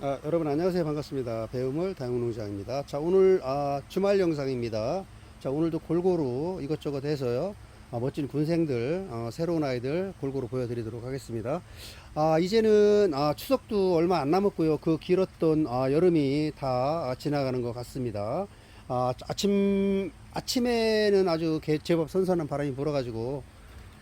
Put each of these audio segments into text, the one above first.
아, 여러분 안녕하세요. 반갑습니다. 배우물 다용농장입니다. 자 오늘 아, 주말 영상입니다. 자 오늘도 골고루 이것저것 해서요. 아, 멋진 군생들 어, 새로운 아이들 골고루 보여드리도록 하겠습니다. 아, 이제는 아, 추석도 얼마 안 남았고요. 그 길었던 아, 여름이 다 아, 지나가는 것 같습니다. 아, 아침 아침에는 아주 개- 제법 선선한 바람이 불어가지고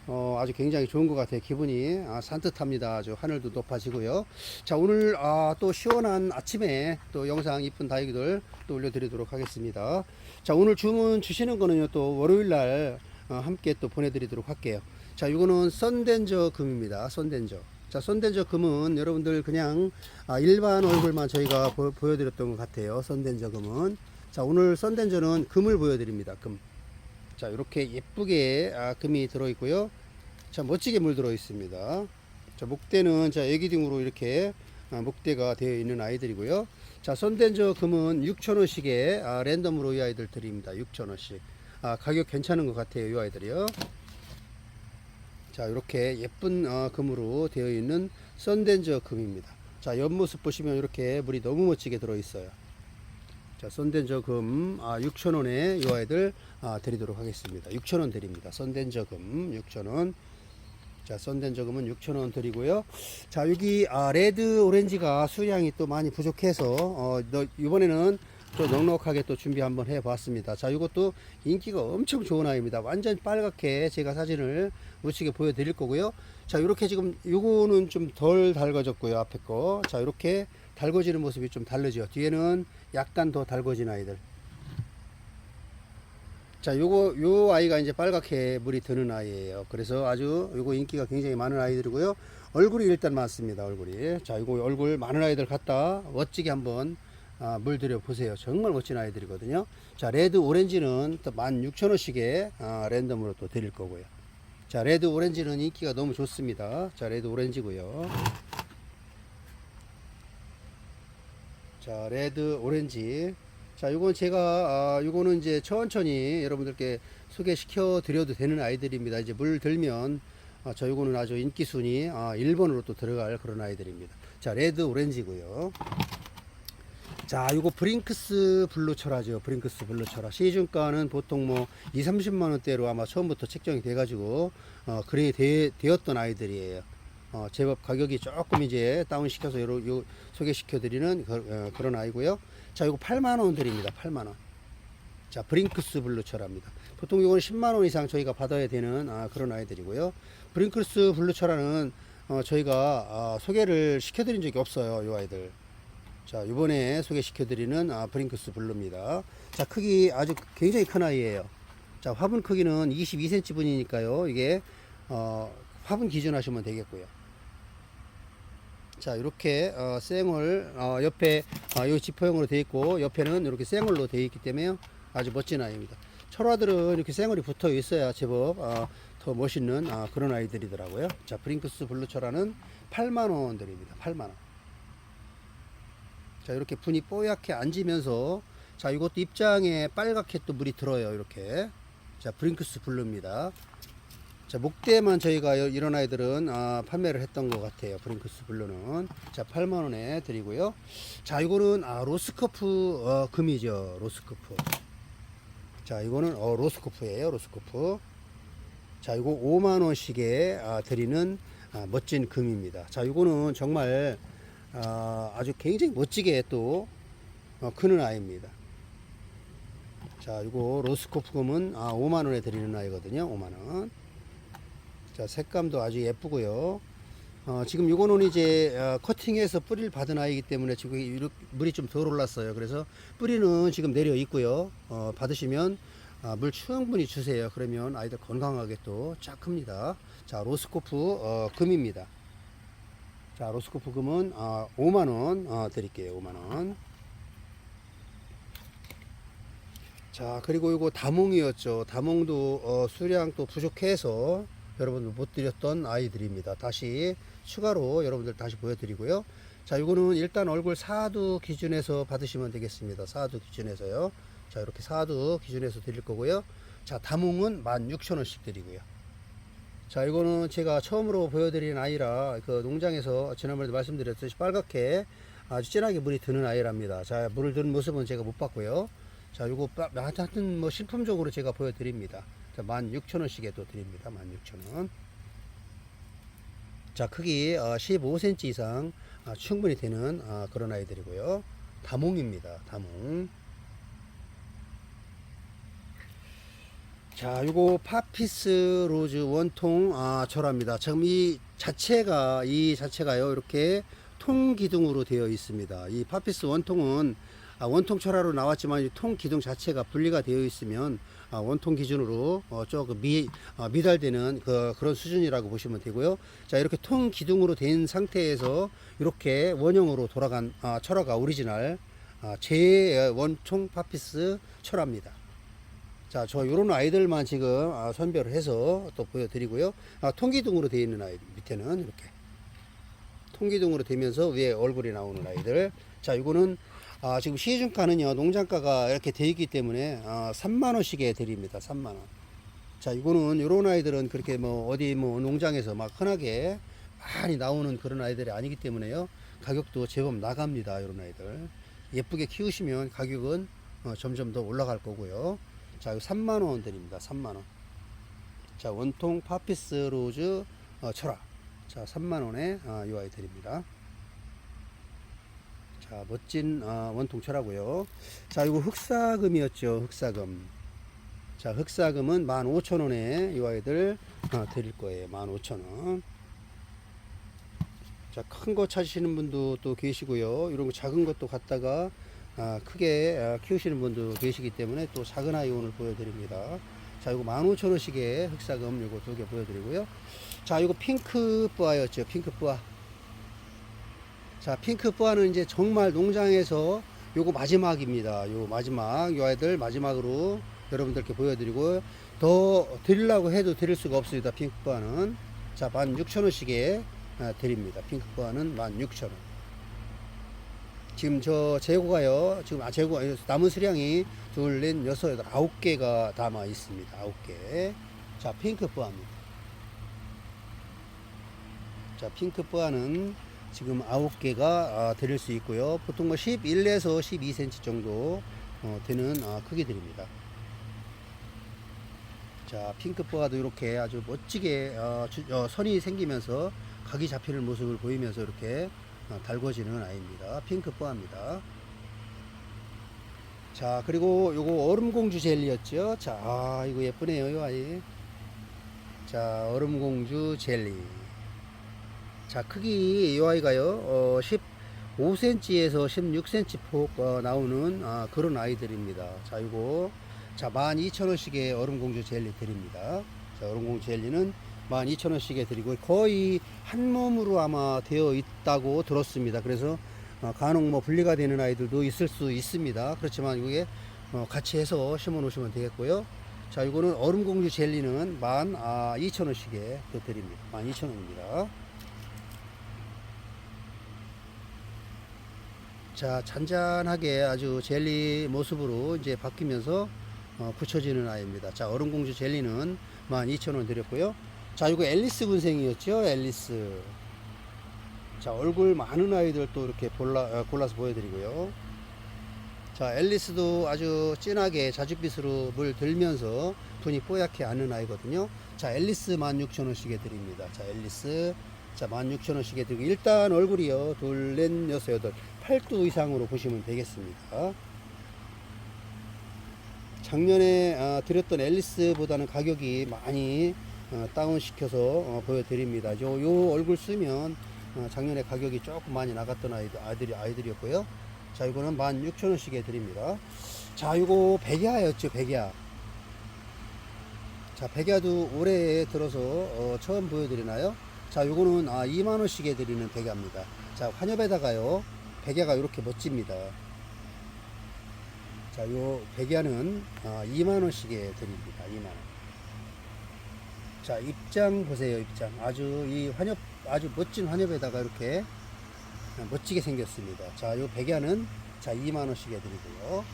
어, 아주 굉장히 좋은 것 같아요. 기분이 아, 산뜻합니다. 아주 하늘도 높아지고요. 자, 오늘 아, 또 시원한 아침에 또 영상 이쁜 다육이들 또 올려드리도록 하겠습니다. 자, 오늘 주문 주시는 거는요, 또 월요일 날 어, 함께 또 보내드리도록 할게요. 자, 이거는 썬덴저 금입니다. 썬덴저. 자, 썬덴저 금은 여러분들 그냥 아, 일반 얼굴만 저희가 보, 보여드렸던 것 같아요. 썬덴저 금은. 자, 오늘 썬덴저는 금을 보여드립니다. 금. 자 이렇게 예쁘게 아, 금이 들어 있고요. 자 멋지게 물 들어 있습니다. 자 목대는 자 애기 등으로 이렇게 아, 목대가 되어 있는 아이들이고요. 자 선덴저 금은 6천원씩에 아, 랜덤으로 이 아이들 드립니다. 6천원씩. 아, 가격 괜찮은 것 같아요 이 아이들이요. 자 이렇게 예쁜 어, 금으로 되어 있는 선덴저 금입니다. 자 옆모습 보시면 이렇게 물이 너무 멋지게 들어 있어요 자, 썬덴저 금 아, 6,000원에 이 아이들 아, 드리도록 하겠습니다. 6,000원 드립니다. 썬덴저 금 6,000원. 자, 썬덴저 금은 6,000원 드리고요. 자, 여기 아, 레드 오렌지가 수량이 또 많이 부족해서 어, 너, 이번에는 또 넉넉하게 또 준비 한번 해 봤습니다. 자, 이것도 인기가 엄청 좋은 아이입니다. 완전 빨갛게 제가 사진을 우측에 보여 드릴 거고요. 자, 이렇게 지금 요거는 좀 덜 달궈졌고요. 앞에 거. 자, 이렇게 달궈지는 모습이 좀 다르죠. 뒤에는 약간 더 달궈진 아이들. 자, 요거, 요 아이가 이제 빨갛게 물이 드는 아이예요. 그래서 아주 요거 인기가 굉장히 많은 아이들이고요. 얼굴이 일단 많습니다. 얼굴이. 자, 요거 얼굴 많은 아이들 갖다 멋지게 한번 아, 물 들여 보세요. 정말 멋진 아이들이거든요. 자, 레드 오렌지는 또 16,000원씩에 아, 랜덤으로 또 드릴 거고요. 자, 레드 오렌지는 인기가 너무 좋습니다. 자, 레드 오렌지고요. 자, 레드 오렌지. 자, 요건 제가 아, 요거는 이제 천천히 여러분들께 소개시켜 드려도 되는 아이들입니다. 이제 물 들면 아, 저 요거는 아주 인기 순위 아, 1번으로 또 들어갈 그런 아이들입니다. 자, 레드 오렌지고요. 자, 요거 브링크스 블루 철화죠. 브링크스 블루 철화. 시중가는 보통 뭐 2, 30만 원대로 아마 처음부터 책정이 돼 가지고 어, 그래 되, 되었던 아이들이에요. 어, 제법 가격이 조금 이제 다운시켜서 요, 요 소개시켜 드리는 그, 어, 그런 아이고요. 자, 요거 8만 원 드립니다. 8만 원. 자, 브링크스 블루 철화입니다. 보통 이거는 10만 원 이상 저희가 받아야 되는 아, 그런 아이들이고요. 브링크스 블루 철화는 어, 저희가 아, 소개를 시켜 드린 적이 없어요. 요 아이들. 자, 이번에 소개시켜드리는 아, 브링크스 블루입니다. 자, 크기 아주 굉장히 큰 아이예요. 자, 화분 크기는 22cm 분이니까요. 이게 어, 화분 기준하시면 되겠고요. 자, 이렇게 어, 쌩얼 어, 옆에 어, 요 지퍼형으로 되어 있고 옆에는 이렇게 쌩얼로 되어 있기 때문에 아주 멋진 아이입니다. 철화들은 이렇게 쌩얼이 붙어 있어야 제법 어, 더 멋있는 아, 그런 아이들이더라고요. 자, 브링크스 블루 철화는 8만 원 드립니다. 8만 원. 자 이렇게 분이 뽀얗게 앉으면서 자 이것도 입장에 빨갛게 또 물이 들어요 이렇게 자 브링크스 블루입니다 자 목대만 저희가 여- 이런 아이들은 아, 판매를 했던 것 같아요 브링크스 블루는 자 8만원에 드리고요 자 이거는 아, 로스커프 어, 금이죠 로스커프 자 이거는 어, 로스커프예요 로스커프 자 이거 5만원씩에 아, 드리는 아, 멋진 금입니다 자 이거는 정말 아, 아주 굉장히 멋지게 또 어, 크는 아이입니다. 자, 이거 로스코프금은 아, 5만 원에 드리는 아이거든요. 5만 원. 자, 색감도 아주 예쁘고요. 어, 지금 이거는 이제 어, 커팅해서 뿌리를 받은 아이기 때문에 지금 이렇게 물이 좀 덜 올랐어요. 그래서 뿌리는 지금 내려 있고요. 어, 받으시면 아, 물 충분히 주세요. 그러면 아이들 건강하게 또 쫙 큽니다. 자, 로스코프 어, 금입니다. 자, 로스코프 금은 아, 5만 원 어, 드릴게요. 5만 원. 자, 그리고 이거 다몽이었죠. 다몽도 어, 수량 또 부족해서 여러분들 못 드렸던 아이들입니다. 다시 추가로 여러분들 다시 보여드리고요. 자, 이거는 일단 얼굴 사두 기준에서 받으시면 되겠습니다. 사두 기준에서요. 자, 이렇게 사두 기준에서 드릴 거고요. 자, 다몽은 16,000원씩 드리고요. 자, 이거는 제가 처음으로 보여드리는 아이라 그 농장에서 지난번에도 말씀드렸듯이 빨갛게 아주 진하게 물이 드는 아이랍니다. 자, 물을 드는 모습은 제가 못 봤고요. 자, 빠- 하여튼 뭐 실품적으로 제가 보여드립니다. 자, 16,000원씩에 또 드립니다. 16,000원. 자, 크기 15cm 이상 아, 충분히 되는 아, 그런 아이들이고요. 다몽입니다. 다몽. 자, 요거 파피스 로즈 원통 아, 절합니다. 지금 이 자체가 이 자체가요 이렇게 통 기둥으로 되어 있습니다. 이 파피스 원통은 아, 원통 철화로 나왔지만 이 통 기둥 자체가 분리가 되어 있으면 아, 원통 기준으로 어, 조금 미, 아, 미달되는 그, 그런 수준이라고 보시면 되고요. 자 이렇게 통 기둥으로 된 상태에서 이렇게 원형으로 돌아간 아, 철화가 오리지널 아, 제 원통 파피스 철화입니다. 자, 저 요런 아이들만 지금 아, 선별을 해서 또 보여드리고요. 아, 통기둥으로 되어 있는 아이들 밑에는 이렇게 통기둥으로 되면서 위에 얼굴이 나오는 아이들. 자, 이거는 아, 지금 시중가는요 농장가가 이렇게 되어 있기 때문에 아, 3만 원씩에 드립니다. 3만 원. 자, 이거는 요런 아이들은 그렇게 뭐 어디 뭐 농장에서 막 흔하게 많이 나오는 그런 아이들이 아니기 때문에요. 가격도 제법 나갑니다. 요런 아이들. 예쁘게 키우시면 가격은 어, 점점 더 올라갈 거고요. 자, 이거 3만 원 드립니다. 3만 원. 자, 원통 파피스 로즈 어, 철화. 자, 3만 원에 아, 이 아이 드립니다. 자, 멋진 아, 원통 철화고요. 자, 이거 흑사금이었죠. 흑사금. 자, 흑사금은 15,000원에 이 아이들 아, 드릴 거예요. 15,000원. 자, 큰 거 찾으시는 분도 또 계시고요. 이런 거 작은 것도 갖다가 아, 크게 아, 키우시는 분도 계시기 때문에 또 작은 아이 오늘 보여드립니다. 자, 이거 15,000원씩의 흑사금 요거 두 개 보여드리고요. 자, 이거 핑크 뿌아였죠. 핑크 뿌아. 자, 핑크 뿌아는 이제 정말 농장에서 요거 마지막입니다. 요 마지막, 요 아이들 마지막으로 여러분들께 보여드리고 더 드리려고 해도 드릴 수가 없습니다. 핑크 뿌아는. 자, 16,000원씩에 아, 드립니다. 핑크 뿌아는 16,000원. 지금 저 재고가요. 지금 아 재고 남은 수량이 둘, 넷, 여섯, 여덟, 아홉 개가 담아 있습니다. 아홉 개. 자, 핑크 뿌아입니다. 자, 핑크 뿌아는 지금 아홉 개가 아, 드릴 수 있고요. 보통 뭐 11에서 12cm 정도 어, 되는 아, 크기들입니다. 자, 핑크 뿌아도 이렇게 아주 멋지게 어, 주- 어, 선이 생기면서 각이 잡히는 모습을 보이면서 이렇게 어, 달궈지는 아이입니다. 핑크 뿌아입니다. 자, 그리고 요거 얼음공주 젤리였죠. 자, 아, 이거 예쁘네요, 이 아이. 자, 얼음공주 젤리. 자, 크기 이 아이가요, 어, 15cm에서 16cm 폭 어, 나오는 아, 그런 아이들입니다. 자, 이거 자, 12,000원씩의 얼음공주 젤리 드립니다. 자, 얼음공주 젤리는 12,000원씩에 드리고 거의 한 몸으로 아마 되어 있다고 들었습니다. 그래서 어, 간혹 뭐 분리가 되는 아이들도 있을 수 있습니다. 그렇지만 이게 어, 같이 해서 심어 놓으시면 되겠고요. 자, 이거는 얼음공주 젤리는 12,000원씩에 또 드립니다. 12,000원입니다. 자, 잔잔하게 아주 젤리 모습으로 이제 바뀌면서 어, 붙여지는 아이입니다. 자, 얼음공주 젤리는 12,000원 드렸고요. 자, 이거 앨리스 군생이었죠? 앨리스. 자, 얼굴 많은 아이들 또 이렇게 골라, 어, 골라서 보여드리고요. 자, 앨리스도 아주 진하게 자줏빛으로 물 들면서 분이 뽀얗게 않은 아이거든요. 자, 앨리스 16,000원씩에 드립니다. 자, 앨리스. 자, 16,000원씩에 드리고, 일단 얼굴이요. 둘, 넷, 여섯, 여덟, 8두 이상으로 보시면 되겠습니다. 작년에 아, 드렸던 앨리스보다는 가격이 많이 어, 다운시켜서 어, 보여드립니다. 요, 요 얼굴 쓰면 어, 작년에 가격이 조금 많이 나갔던 아이들, 아이들이, 아이들이었고요. 자, 이거는 16,000원씩에 드립니다. 자, 요거 백야였죠, 백야. 자, 백야도 올해 들어서 어, 처음 보여드리나요? 자, 요거는 아, 2만원씩에 드리는 백야입니다. 자, 환엽에다가요, 백야가 이렇게 멋집니다. 자, 요 백야는 아, 2만원씩에 드립니다. 2만원. 자, 입장 보세요, 입장. 아주 이 환엽, 아주 멋진 환엽에다가 이렇게 멋지게 생겼습니다. 자, 요 백야는 자, 2만원씩에 드리고요.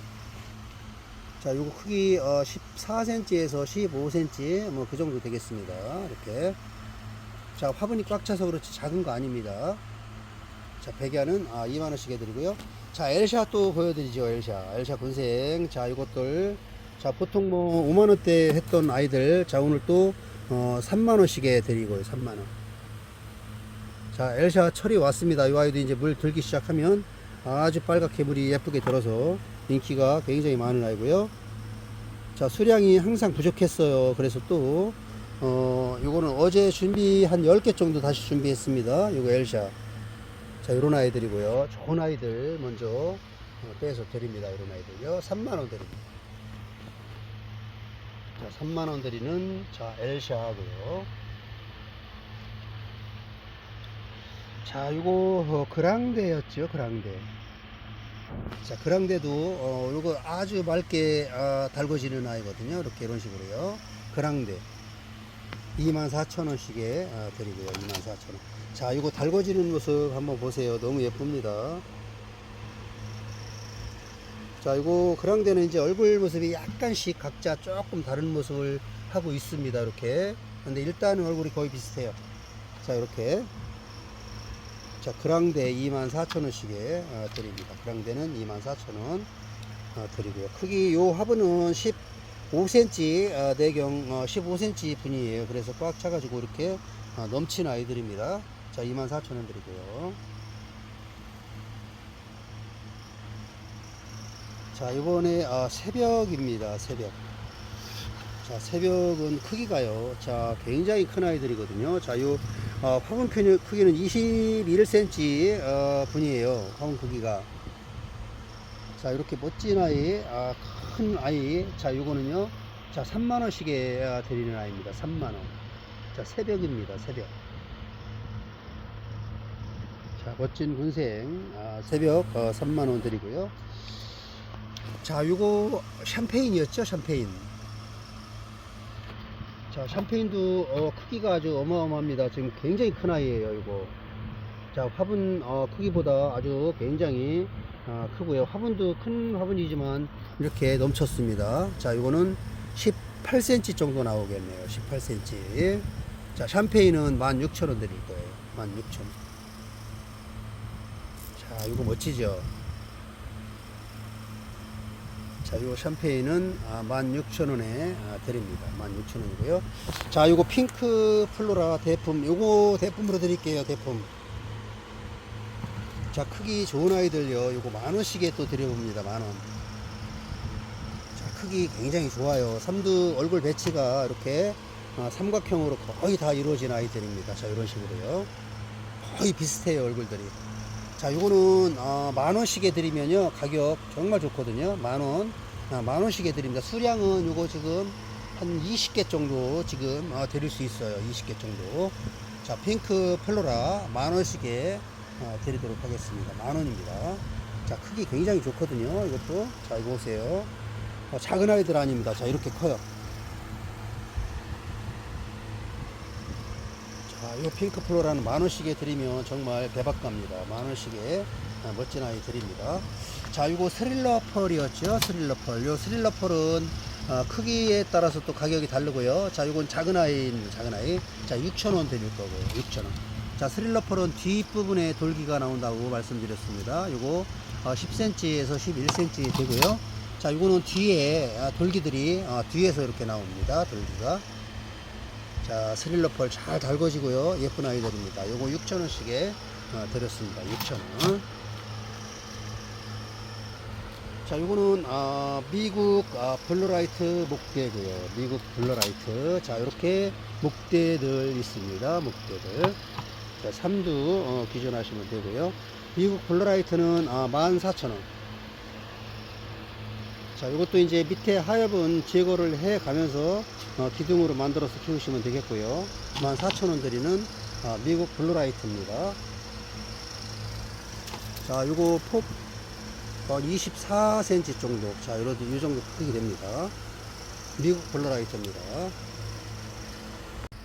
자, 요거 크기 어, 14cm에서 15cm 뭐 그 정도 되겠습니다. 이렇게. 자, 화분이 꽉 차서 그렇지 작은 거 아닙니다. 자, 백야는 아, 2만원씩 해드리고요. 자, 엘샤 또 보여드리죠, 엘샤. 엘샤 군생. 자, 이것들. 자, 보통 뭐 5만원대 했던 아이들. 자, 오늘 또, 어, 3만원씩 해드리고요, 3만원. 자, 엘샤 철이 왔습니다. 이 아이도 이제 물 들기 시작하면 아주 빨갛게 물이 예쁘게 들어서 인기가 굉장히 많은 아이고요. 자, 수량이 항상 부족했어요. 그래서 또, 어, 요거는 어제 준비 한 10개 정도 다시 준비했습니다. 요거 엘샤. 자, 요런 아이들이고요. 좋은 아이들 먼저 어, 빼서 드립니다. 요런 아이들요. 3만원 드립니다. 자, 3만원 드리는, 자, 엘샤고요 자, 요거, 어, 그랑데였죠. 그랑데. 자, 그랑데도, 어, 요거 아주 맑게, 아, 달궈지는 아이거든요. 이렇게 이런 식으로요. 그랑데. 24,000원씩에 아, 드리고요. 24,000원. 자, 이거 달궈지는 모습 한번 보세요. 너무 예쁩니다. 자, 이거 그랑대는 이제 얼굴 모습이 약간씩 각자 조금 다른 모습을 하고 있습니다. 이렇게. 근데 일단은 얼굴이 거의 비슷해요. 자, 이렇게. 자, 그랑대 24,000원씩에 아, 드립니다. 그랑대는 24,000원 아, 드리고요. 크기 요 화분은 10 5cm 어, 내경 어, 15cm 분이에요. 그래서 꽉 차가지고 이렇게 어, 넘친 아이들입니다. 자, 24,000원 드리고요. 자, 이번에 새벽입니다. 새벽. 자, 새벽은 크기가요. 자, 굉장히 큰 아이들이거든요. 자, 요 화분 크기는 21cm 분이에요. 화분 크기가. 자, 이렇게 멋진 아이, 아, 큰 아이. 자, 요거는요. 자, 3만원씩에 아, 드리는 아이입니다. 3만원. 자, 새벽입니다. 새벽. 자, 멋진 군생. 아, 새벽 어, 3만원 드리고요. 자, 요거 샴페인이었죠? 샴페인. 자, 샴페인도 어, 크기가 아주 어마어마합니다. 지금 굉장히 큰 아이예요, 이거. 자, 화분 어, 크기보다 아주 굉장히 아, 크고요. 화분도 큰 화분이지만 이렇게 넘쳤습니다. 자, 이거는 18cm 정도 나오겠네요. 18cm. 자, 샴페인은 16,000원 드릴 거예요. 16,000원. 자, 이거 멋지죠? 자, 요 샴페인은 아, 16,000원에 아, 드립니다. 16,000원이고요. 자, 요거 핑크 플로라 대품. 요거 대품으로 드릴게요. 대품. 자, 크기 좋은 아이들요. 요거 만 원씩에 또 드려봅니다. 만 원. 자, 크기 굉장히 좋아요. 삼두 얼굴 배치가 이렇게 아, 삼각형으로 거의 다 이루어진 아이들입니다. 자, 이런 식으로요. 거의 비슷해요. 얼굴들이. 자, 요거는 어, 만 원씩에 드리면요 가격 정말 좋거든요. 만 원, 아, 만 원씩에 드립니다. 수량은 요거 지금 한 20개 정도 지금 어, 드릴 수 있어요. 20개 정도. 자, 핑크 플로라 만 원씩에 어, 드리도록 하겠습니다. 만 원입니다. 자, 크기 굉장히 좋거든요. 이것도 자, 이거 보세요. 어, 작은 아이들 아닙니다. 자, 이렇게 커요. 자, 이 핑크 플로라는 만 원씩에 드리면 정말 대박 갑니다. 만 원씩에 아, 멋진 아이 드립니다. 자, 이거 스릴러 펄이었죠. 스릴러 펄. 요 스릴러 펄은 아, 크기에 따라서 또 가격이 다르고요. 자, 이건 작은 아이입니다. 작은 아이. 자, 6,000원 드릴 거고요. 6,000원. 자, 스릴러 펄은 뒷부분에 돌기가 나온다고 말씀드렸습니다. 요거 어, 10cm에서 11cm 되고요. 자, 이거는 뒤에 아, 돌기들이 아, 뒤에서 이렇게 나옵니다. 돌기가. 자, 스릴러 펄 잘 달궈지고요. 예쁜 아이들입니다. 요거 6,000원씩에 어, 드렸습니다. 6,000원. 자, 요거는 아, 미국 아, 블루라이트 목대고요. 미국 블루라이트. 자, 이렇게 목대들 있습니다. 목대들. 자, 3두 어, 기준하시면 되고요. 미국 블루라이트는 아, 14,000원. 자, 이것도 이제 밑에 하엽은 제거를 해 가면서 어, 기둥으로 만들어서 키우시면 되겠고요. 14,000원 드리는 아, 미국 블루라이트입니다. 자, 요거 폭 어, 24cm 정도. 자, 이런 이 정도 크기 됩니다. 미국 블루라이트입니다.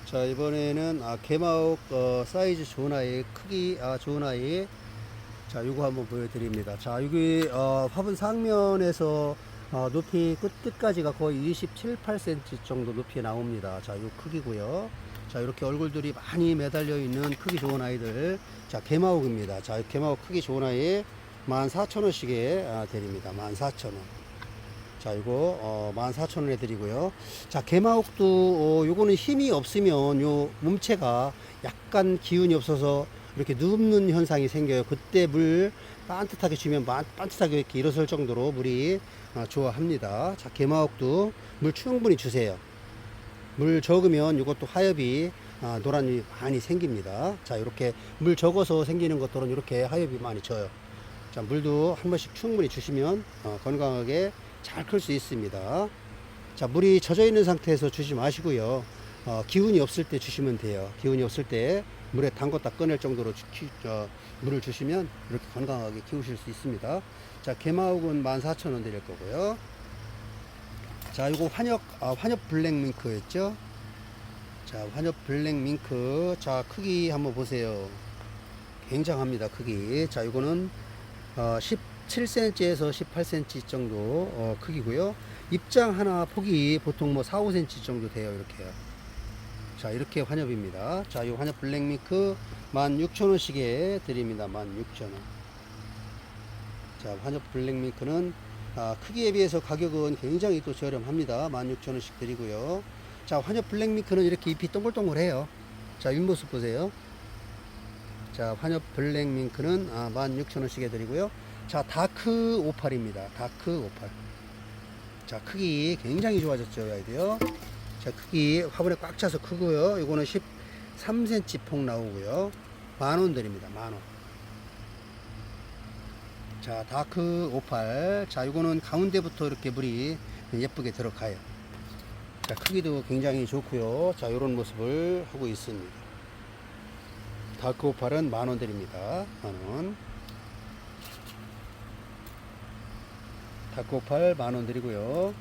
자, 이번에는 아, 개마옥 어, 사이즈 좋은 아이, 크기 아, 좋은 아이. 자, 요거 한번 보여드립니다. 자, 여기 어, 화분 상면에서 어, 높이 끝, 끝까지가 거의 27, 8cm 정도 높이 나옵니다. 자, 요 크기고요. 자, 이렇게 얼굴들이 많이 매달려 있는 크기 좋은 아이들. 자, 개마옥입니다. 자, 개마옥 크기 좋은 아이 14,000원씩에 아, 드립니다. 14,000원. 자, 이거 어, 14,000원에 드리고요. 자, 개마옥도 어, 요거는 힘이 없으면 요 몸체가 약간 기운이 없어서 이렇게 눕는 현상이 생겨요. 그때 물 반듯하게 주면 반- 반듯하게 이렇게 일어설 정도로 물이 어, 좋아합니다. 자, 개마옥도 물 충분히 주세요. 물 적으면 이것도 하엽이 아, 노란이 많이 생깁니다. 자, 이렇게 물 적어서 생기는 것들은 이렇게 하엽이 많이 져요. 자, 물도 한 번씩 충분히 주시면 어, 건강하게 잘 클 수 있습니다. 자, 물이 젖어 있는 상태에서 주지 마시고요. 어, 기운이 없을 때 주시면 돼요. 기운이 없을 때 물에 담궜다 꺼낼 정도로 주, 키- 저, 물을 주시면 이렇게 건강하게 키우실 수 있습니다. 자, 개마옥은 14,000원 드릴 거고요. 자, 이거 환엽, 아, 환엽 블랙 밍크였죠? 자, 환엽 블랙 밍크. 자, 크기 한번 보세요. 굉장합니다, 크기. 자, 이거는, 어, 17cm에서 18cm 정도, 어, 크기고요 입장 하나 폭이 보통 뭐 4, 5cm 정도 돼요, 이렇게요. 자, 이렇게 환엽입니다. 자, 이 환엽 블랙 밍크 16,000원씩에 드립니다. 16,000원. 자, 환엽 블랙 밍크는 아, 크기에 비해서 가격은 굉장히 또 저렴합니다. 16,000원씩 드리고요. 자, 환엽 블랙 밍크는 이렇게 잎이 동글동글해요. 자, 윗모습 보세요. 자, 환엽 블랙 밍크는 아, 16,000원씩에 드리고요. 자, 다크 오팔입니다. 다크 오팔. 자, 크기 굉장히 좋아졌죠, 이 아이도요. 자, 크기 화분에 꽉 차서 크고요. 이거는 13cm 폭 나오고요. 만원 드립니다. 만 원. 자, 다크 오팔. 자, 이거는 가운데부터 이렇게 물이 예쁘게 들어가요. 자, 크기도 굉장히 좋고요. 자, 이런 모습을 하고 있습니다. 다크 오팔은 만원 드립니다. 만 원. 다크 오팔 만원 드리고요.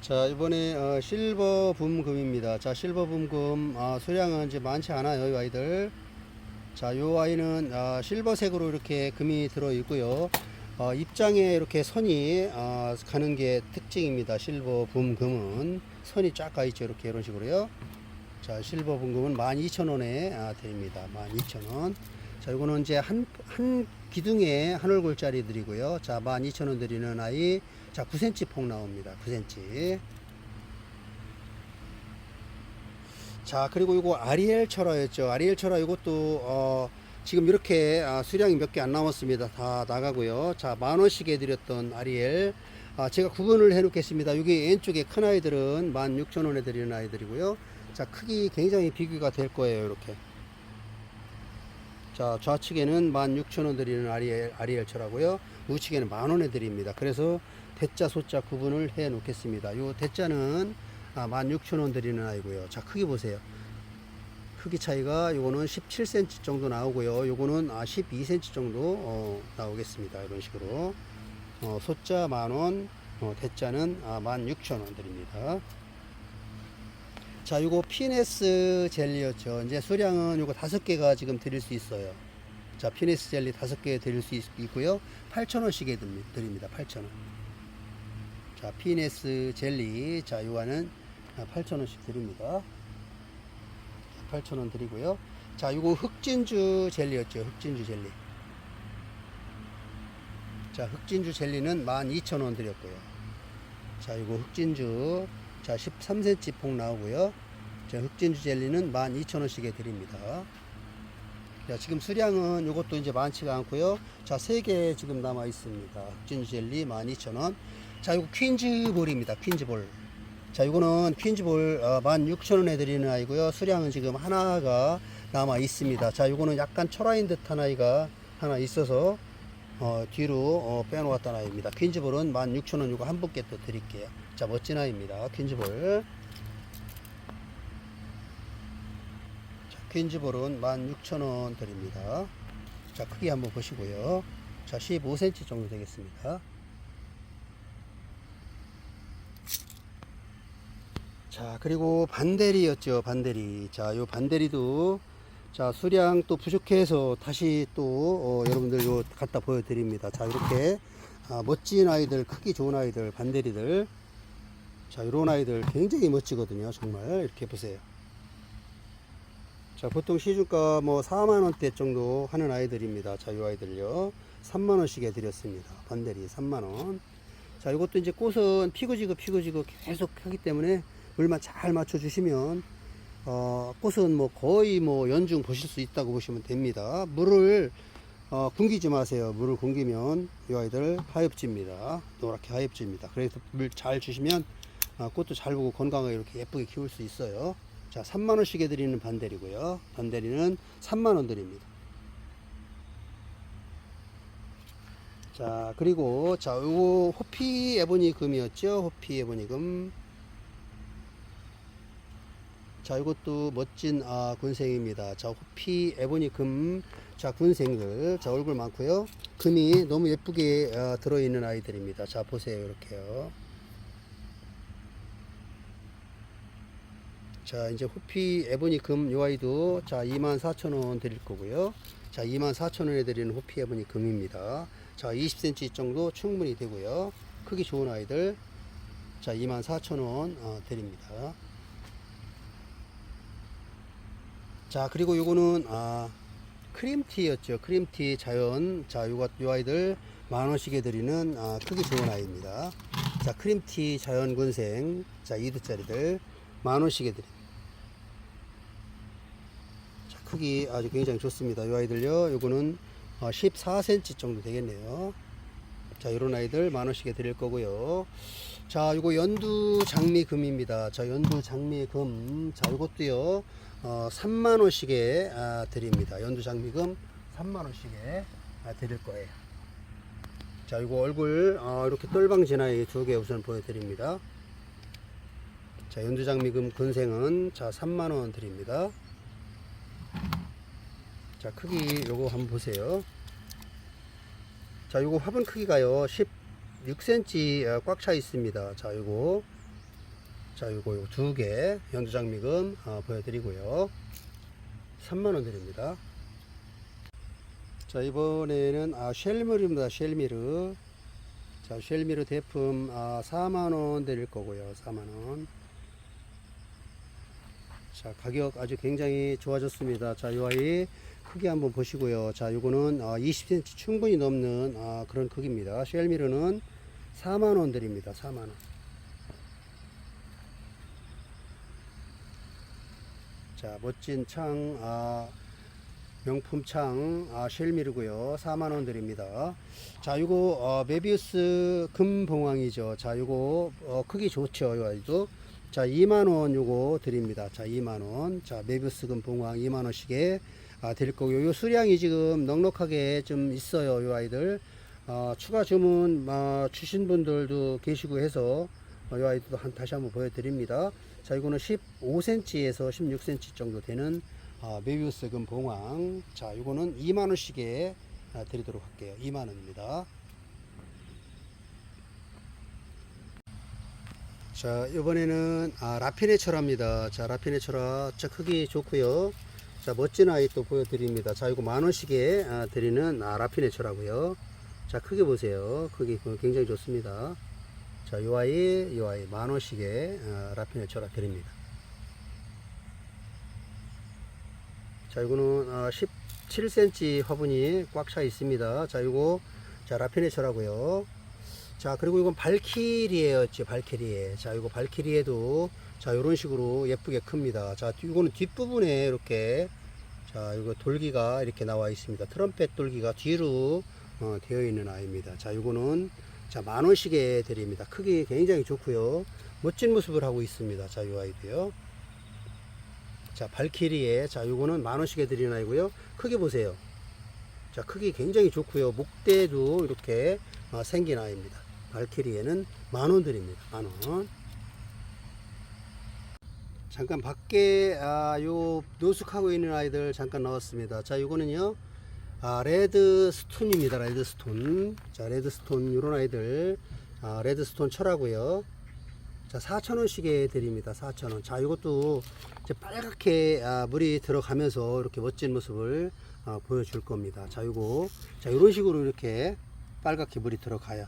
자, 이번에 어, 실버 붐금입니다. 자, 실버 붐금 아, 수량은 이제 많지 않아요, 이 아이들. 자, 요 아이는 아, 실버색으로 이렇게 금이 들어 있고요. 어, 입장에 이렇게 선이 아, 가는 게 특징입니다. 실버 붐금은 선이 쫙 가 있죠. 이렇게 이런 식으로요. 자, 실버 붐금은 12,000원에 아, 드립니다. 12,000원. 자, 이거는 이제 한, 한 기둥에 한 얼굴짜리들이고요. 자, 12,000원 드리는 아이. 자, 9cm 폭 나옵니다. 9cm. 자, 그리고 이거 아리엘 철화였죠. 아리엘 철화 이것도, 어, 지금 이렇게 아, 수량이 몇 개 안 남았습니다. 다 나가고요. 자, 만 원씩 해드렸던 아리엘. 아, 제가 구분을 해 놓겠습니다. 여기 왼쪽에 큰 아이들은 16,000원에 드리는 아이들이고요. 자, 크기 굉장히 비교가 될 거예요. 이렇게. 자, 좌측에는 16,000원 드리는 아리엘, 아리엘 철하고요. 우측에는 만원에 드립니다. 그래서 대자, 소자 구분을 해 놓겠습니다. 요 대자는 아, 16,000원 드리는 아이고요. 자, 크기 보세요. 크기 차이가 요거는 17cm 정도 나오고요. 요거는 아, 12cm 정도 어, 나오겠습니다. 이런 식으로. 어, 소자 만원, 어, 대자는 아, 16,000원 드립니다. 자, 요거 피네스 젤리였죠. 이제 수량은 요거 다섯 개가 지금 드릴 수 있어요. 자, 피네스 젤리 다섯 개 드릴 수 있, 있고요. 8,000원씩에 드립니다. 8,000원. 자, 피네스 젤리. 자, 요거는 8,000원씩 드립니다. 8,000원 드리고요. 자, 요거 흑진주 젤리였죠. 흑진주 젤리. 자, 흑진주 젤리는 12,000원 드렸고요. 자, 요거 흑진주. 자, 13cm 폭 나오고요. 자, 흑진주 젤리는 12,000원씩에 드립니다. 자, 지금 수량은 요것도 이제 많지가 않고요. 자, 3개 지금 남아 있습니다. 흑진주 젤리 12,000원. 자, 요거 퀸즈볼입니다. 퀸즈볼. 자, 요거는 퀸즈볼 어, 16,000원에 드리는 아이고요. 수량은 지금 하나가 남아 있습니다. 자, 요거는 약간 철화인 듯한 아이가 하나 있어서 어, 뒤로 어, 빼놓았던 아이입니다. 퀸즈볼은 16,000원 요거 한 분께 또 드릴게요. 자, 멋진 아이입니다. 퀸즈볼. 퀸즈볼은 16,000원 드립니다. 자, 크기 한번 보시고요. 자, 15cm 정도 되겠습니다. 자, 그리고 반대리였죠. 반대리. 자, 요 반대리도 자, 수량 또 부족해서 다시 또 어, 여러분들 요 갖다 보여 드립니다. 자, 이렇게 아, 멋진 아이들, 크기 좋은 아이들, 반대리들. 자, 이런 아이들 굉장히 멋지거든요. 정말 이렇게 보세요. 자, 보통 시중가 뭐 4만 원대 정도 하는 아이들입니다. 자, 이 아이들요. 3만 원씩에 드렸습니다. 반대리 3만 원. 자, 이것도 이제 꽃은 피고지고 피고지고 계속 하기 때문에 물만 잘 맞춰 주시면 어, 꽃은 뭐 거의 뭐 연중 보실 수 있다고 보시면 됩니다. 물을 어, 굶기지 마세요. 물을 굶기면 이 아이들 하엽지입니다. 노랗게 하엽지입니다. 그래서 물 잘 주시면 아, 꽃도 잘 보고 건강하게 이렇게 예쁘게 키울 수 있어요. 자, 3만원씩에 드리는 반대리고요. 반대리는 3만원 드립니다. 자, 그리고, 자, 요거 호피 에보니 금이었죠? 호피 에보니 금. 자, 이것도 멋진 아, 군생입니다. 자, 호피 에보니 금. 자, 군생들. 자, 얼굴 많고요. 금이 너무 예쁘게 아, 들어있는 아이들입니다. 자, 보세요. 이렇게요. 자, 이제 호피 에보니 금 요 아이도 자, 24,000원 드릴 거고요. 자, 24,000원에 드리는 호피 에보니 금입니다. 자, 20cm 정도 충분히 되고요. 크기 좋은 아이들 자, 24,000원 어, 드립니다. 자, 그리고 요거는 아, 크림티였죠. 크림티 자연. 자, 요거 요 아이들 만 원씩에 드리는 아, 크기 좋은 아이입니다. 자, 크림티 자연 군생. 자, 2두짜리들 만 원씩에 드립니다. 자, 크기 아주 굉장히 좋습니다. 요 아이들요. 요거는 어, 14cm 정도 되겠네요. 자, 요런 아이들 만 원씩에 드릴 거고요. 자, 요거 연두 장미금입니다. 자, 연두 장미금. 자, 요것도요. 어, 3만 원씩에 아, 드립니다. 연두 장미금 3만 원씩에 아, 드릴 거예요. 자, 이거 얼굴 어, 이렇게 똘방 진하게 두개 우선 보여드립니다. 자, 연두 장미금 근생은 자 3만 원 드립니다. 자, 크기 요거 한번 보세요. 자, 요거 화분 크기가요 16cm 꽉 차 있습니다. 자, 요거 자, 요거 요거 두개 연두장미금 어, 보여드리고요. 3만원 드립니다. 자, 이번에는 아, 쉘미르입니다. 쉘미르. 자, 쉘미르 대품 아, 4만원 드릴 거고요. 4만원. 자, 가격 아주 굉장히 좋아졌습니다. 자, 요 아이 크기 한번 보시고요. 자, 요거는 아, 20cm 충분히 넘는 아, 그런 크기입니다. 쉘미르는 4만원 드립니다. 4만원. 자, 멋진 창, 아, 명품 창, 아, 쉘미르고요. 4만원 드립니다. 자, 요거, 어, 메비우스 금봉황이죠. 자, 요거, 어, 크기 좋죠. 요 아이도. 자, 2만원 요거 드립니다. 자, 2만원. 자, 메비우스 금봉황 2만원씩에 아, 드릴 거고요. 요 수량이 지금 넉넉하게 좀 있어요. 요 아이들. 어, 추가 주문, 아, 주신 분들도 계시고 해서 어, 이 아이도 한, 다시 한번 보여드립니다. 자, 이거는 15cm에서 16cm 정도 되는 아, 메비우스 금 봉황. 자, 이거는 2만원씩에 아, 드리도록 할게요. 2만원입니다. 자, 이번에는 아, 라피네철합니다. 자, 라피네철화. 자, 크기 좋고요. 자, 멋진 아이 또 보여드립니다. 자, 이거 만원씩에 아, 드리는 아, 라피네철하고요. 자, 크기 보세요. 크기 굉장히 좋습니다. 자, 요 아이, 요 아이 만 원씩에 어, 라피네 철화 드립니다. 자, 이거는 어, 17cm 화분이 꽉 차 있습니다. 자, 이거 자 라피네 철하고요. 자, 그리고 이건 발키리에였죠, 발키리에. 자, 이거 발키리에도 자, 이런 식으로 예쁘게 큽니다. 자, 이거는 뒷부분에 이렇게 자, 이거 돌기가 이렇게 나와 있습니다. 트럼펫 돌기가 뒤로 어, 되어 있는 아이입니다. 자, 이거는 자, 만 원씩에 드립니다. 크기 굉장히 좋고요. 멋진 모습을 하고 있습니다. 자, 이 아이도요. 자, 발키리에 자, 요거는 만 원씩에 드리는 아이고요. 크기 보세요. 자, 크기 굉장히 좋고요. 목대도 이렇게 어, 생긴 아이입니다. 발키리에는 만원 드립니다. 만 원. 잠깐 밖에 아, 요 노숙하고 있는 아이들 잠깐 나왔습니다. 자, 요거는요. 아, 레드스톤입니다. 레드스톤. 자, 레드스톤, 요런 아이들. 아, 레드스톤 철하고요. 자, 4,000원씩에 드립니다. 4,000원. 자, 이것도 이제 빨갛게 아, 물이 들어가면서 이렇게 멋진 모습을 아, 보여줄 겁니다. 자, 요거. 자, 요런 식으로 이렇게 빨갛게 물이 들어가요.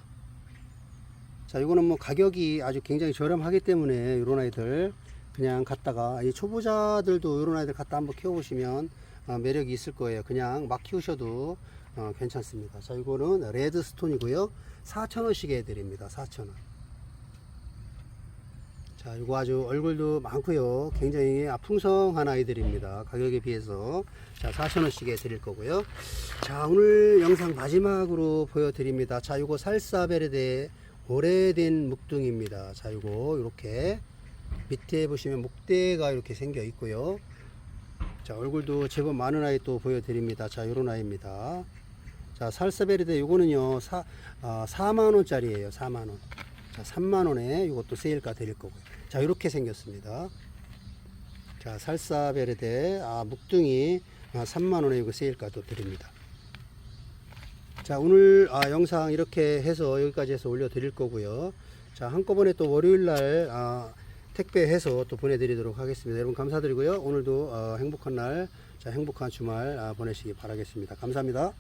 자, 이거는 뭐 가격이 아주 굉장히 저렴하기 때문에 이런 아이들 그냥 갖다가 이 초보자들도 이런 아이들 갖다 한번 키워보시면 어, 매력이 있을 거예요. 그냥 막 키우셔도 어, 괜찮습니다. 자, 이거는 레드스톤이고요. 4,000원씩 해드립니다. 4,000원. 자, 이거 아주 얼굴도 많고요. 굉장히 아, 풍성한 아이들입니다. 가격에 비해서 자, 4,000원씩 해드릴 거고요. 자, 오늘 영상 마지막으로 보여드립니다. 자, 이거 살사베르데 오래된 묵둥입니다. 자, 이거 이렇게 밑에 보시면 목대가 이렇게 생겨 있고요. 자, 얼굴도 제법 많은 아이 또 보여드립니다. 자, 요런 아이입니다. 자, 살사베르데 요거는요, 사, 아, 4만원짜리예요 4만원. 자, 3만원에 이것도 세일가 드릴 거고요. 자, 이렇게 생겼습니다. 자, 살사베르데, 아, 묵둥이, 아, 3만원에 이거 세일가도 드립니다. 자, 오늘, 아, 영상 이렇게 해서 여기까지 해서 올려드릴 거고요. 자, 한꺼번에 또 월요일날, 아, 택배해서 또 보내드리도록 하겠습니다. 여러분 감사드리고요. 오늘도 어, 행복한 날, 자, 행복한 주말 아, 보내시기 바라겠습니다. 감사합니다.